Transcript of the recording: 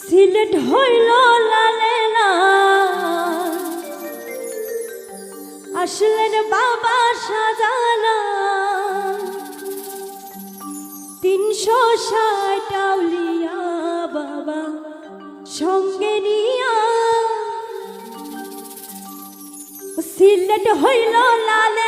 সিলেট হইল লালে না। আসলেন বাবা সাজানা। তিনশো ষাট আউলিয়া বাবা সঙ্গে নিয়া। সিলেট হইল লালে